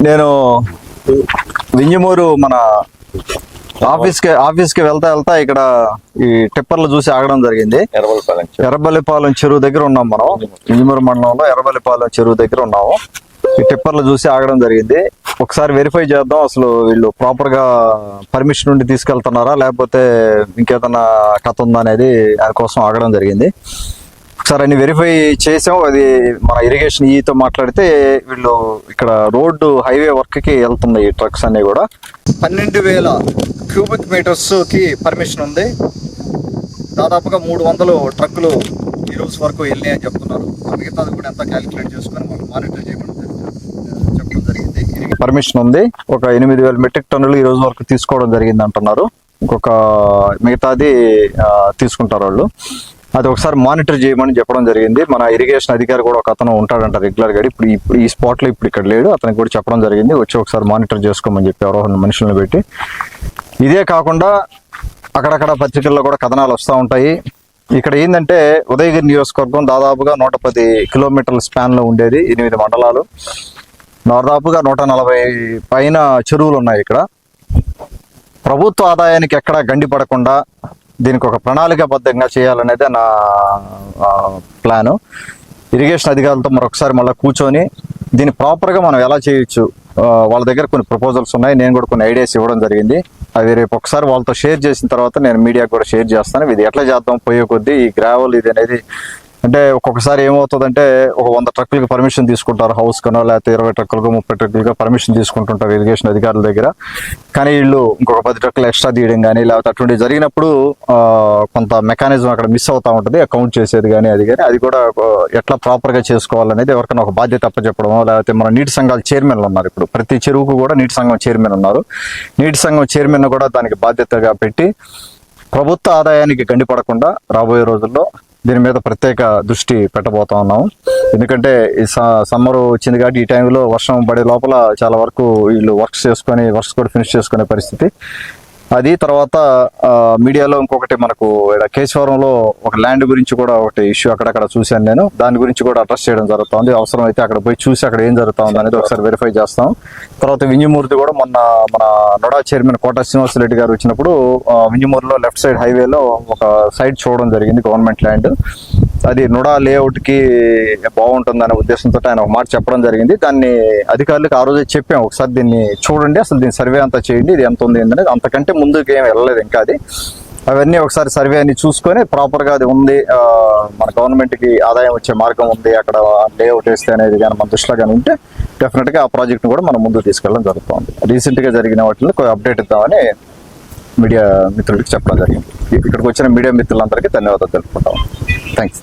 నేను వింజమూరు మన ఆఫీస్కి ఆఫీస్కి వెళ్తా వెళ్తా ఇక్కడ ఈ టిప్పర్లు చూసి ఆగడం జరిగింది. ఎర్రబల్లిపాలెం చెరువు. దగ్గర ఉన్నాం మనం. వింజమూరు. మండలంలో ఎర్రబల్లిపాలెం చెరువు దగ్గర ఉన్నాము. ఈ టిప్పర్లు చూసి ఆగడం జరిగింది. ఒకసారి వెరిఫై చేద్దాం. అసలు వీళ్ళు ప్రాపర్గా పర్మిషన్ నుండి తీసుకెళ్తున్నారా? లేకపోతే ఇంకేదన్నా కథ ఉందా అనేది దానికోసం ఆగడం జరిగింది. ఒకసారి అన్ని వెరిఫై చేసాం. అది మన ఇరిగేషన్ ఈతో మాట్లాడితే వీళ్ళు ఇక్కడ రోడ్డు హైవే వర్క్కి వెళ్తున్నాయి ఈ ట్రక్స్ అన్ని కూడా. పన్నెండు వేల క్యూబిక్ మీటర్స్కి పర్మిషన్ ఉంది. దాదాపుగా మూడు వందలు ట్రక్కులు ఈ రోజు వరకు వెళ్ళినాయి అని చెప్తున్నారు. మిగతాది కూడా ఎంత క్యాలిక్యులేట్ చేసుకొని మానిటర్ చేయమని చెప్ప- చెప్పడం జరిగింది. పర్మిషన్ ఉంది. ఒక ఎనిమిది వేల మెట్రిక్ టన్నులు ఈ రోజు వరకు తీసుకోవడం జరిగింది అంటున్నారు ఇంకొక మిగతాది తీసుకుంటారు వాళ్ళు. అది ఒకసారి మానిటర్ చేయమని చెప్పడం జరిగింది. మన ఇరిగేషన్ అధికారి కూడా ఒక అతను ఉంటాడంట రెగ్యులర్గా ఇప్పుడు ఇప్పుడు ఈ స్పాట్లో ఇప్పుడు ఇక్కడ లేడు. అతనికి కూడా చెప్పడం జరిగింది. వచ్చి ఒకసారి మానిటర్ చేసుకోమని చెప్పి ఎవరో మనుషులను పెట్టి. ఇదే కాకుండా అక్కడక్కడ పత్రికల్లో కూడా కథనాలు వస్తూ ఉంటాయి. ఇక్కడ ఏంటంటే ఉదయగిరి నియోజకవర్గం దాదాపుగా నూట పది కిలోమీటర్ల స్పాన్లో ఉండేది ఎనిమిది మండలాలు. దాదాపుగా నూట నలభై పైన చెరువులు ఉన్నాయి ఇక్కడ. ప్రభుత్వ ఆదాయానికి ఎక్కడ గండి పడకుండా దీనికి ఒక ప్రణాళికాబద్ధంగా చేయాలనేదే నా ప్లాను. ఇరిగేషన్ అధికారులతో మరొకసారి మళ్ళీ కూర్చొని దీన్ని ప్రాపర్గా మనం ఎలా చేయొచ్చు వాళ్ళ దగ్గర కొన్ని ప్రపోజల్స్ ఉన్నాయి నేను కూడా కొన్ని ఐడియాస్ ఇవ్వడం జరిగింది. అవి రేపు ఒకసారి వాళ్ళతో షేర్ చేసిన తర్వాత నేను మీడియాకు కూడా షేర్ చేస్తాను. ఇది ఎట్లా చేద్దాం పోయే కొద్దీ ఈ గ్రావెల్ ఇది అనేది అంటే ఒక్కొక్కసారి ఏమవుతుందంటే ఒక వంద ట్రక్కులకి పర్మిషన్ తీసుకుంటారు హౌస్ కనో లేకపోతే ఇరవై ట్రక్కులకు ముప్పై ట్రక్కులుగా పర్మిషన్ తీసుకుంటుంటారు ఇరిగేషన్ అధికారుల దగ్గర. కానీ వీళ్ళు ఇంకొక పది ట్రక్కులు ఎక్స్ట్రా తీయడం కానీ లేకపోతే అటువంటి జరిగినప్పుడు కొంత మెకానిజం అక్కడ మిస్ అవుతూ ఉంటుంది అకౌంట్ చేసేది కానీ అది కానీ అది కూడా ఎట్లా ప్రాపర్గా చేసుకోవాలనేది ఎవరికైనా ఒక బాధ్యత అప్పచెప్పడమో లేకపోతే మన నీటి సంఘాల చైర్మన్లు ఉన్నారు ఇప్పుడు. ప్రతి చెరువుకు కూడా నీటి సంఘం చైర్మన్ ఉన్నారు. నీటి సంఘం చైర్మన్ కూడా దానికి బాధ్యతగా పెట్టి ప్రభుత్వ ఆదాయానికి గండిపడకుండా రాబోయే రోజుల్లో దీని మీద ప్రత్యేక దృష్టి పెట్టబోతా ఉన్నాం. ఎందుకంటే ఈ సమ్మర్ వచ్చింది కాబట్టి ఈ టైంలో వర్షం పడే లోపల చాలా వరకు వీళ్ళు వర్క్స్ చేసుకొని వర్క్స్ కూడా ఫినిష్ చేసుకునే పరిస్థితి. అది తర్వాత మీడియాలో ఇంకొకటి మనకు ఈడ కేశవరంలో ఒక ల్యాండ్ గురించి కూడా ఒకటి ఇష్యూ అక్కడక్కడ చూశాను నేను. దాని గురించి కూడా అడ్రస్ చేయడం జరుగుతుంది. అవసరం అయితే అక్కడ పోయి చూసి అక్కడ ఏం జరుగుతుంది అనేది ఒకసారి వెరిఫై చేస్తాం. తర్వాత వింజమూర్తి కూడా మొన్న మన నొడా చైర్మన్ కోట శ్రీనివాసరెడ్డి గారు వచ్చినప్పుడు వింజమూరులో లెఫ్ట్ సైడ్ హైవేలో ఒక సైడ్ చూడడం జరిగింది గవర్నమెంట్ ల్యాండ్. అది నుడా లేఅవుట్కి బాగుంటుందనే ఉద్దేశంతో ఆయన ఒక మాట చెప్పడం జరిగింది. దాన్ని అధికారులకు ఆ రోజే చెప్పాం ఒకసారి దీన్ని చూడండి అసలు దీని సర్వే అంతా చేయండి ఇది ఎంత ఉంది అనేది అంతకంటే ముందుకు ఏం వెళ్ళలేదు ఇంకా అది. అవన్నీ ఒకసారి సర్వే అన్ని చూసుకొని ప్రాపర్గా అది ఉంది. మన గవర్నమెంట్కి ఆదాయం వచ్చే మార్గం ఉంది. అక్కడ లేఅవుట్ వేస్తే అనేది కానీ మన దృష్టిలో కానీ ఉంటే డెఫినెట్గా ఆ ప్రాజెక్ట్ని కూడా మనం ముందుకు తీసుకెళ్ళడం జరుగుతుంది. రీసెంట్గా జరిగిన వాటిలో అప్డేట్ ఇద్దామని మీడియా మిత్రులకి చెప్పడం జరిగింది. ఇక్కడికి వచ్చిన మీడియా మిత్రులందరికీ ధన్యవాదాలు తెలుపుకుంటాం. థ్యాంక్స్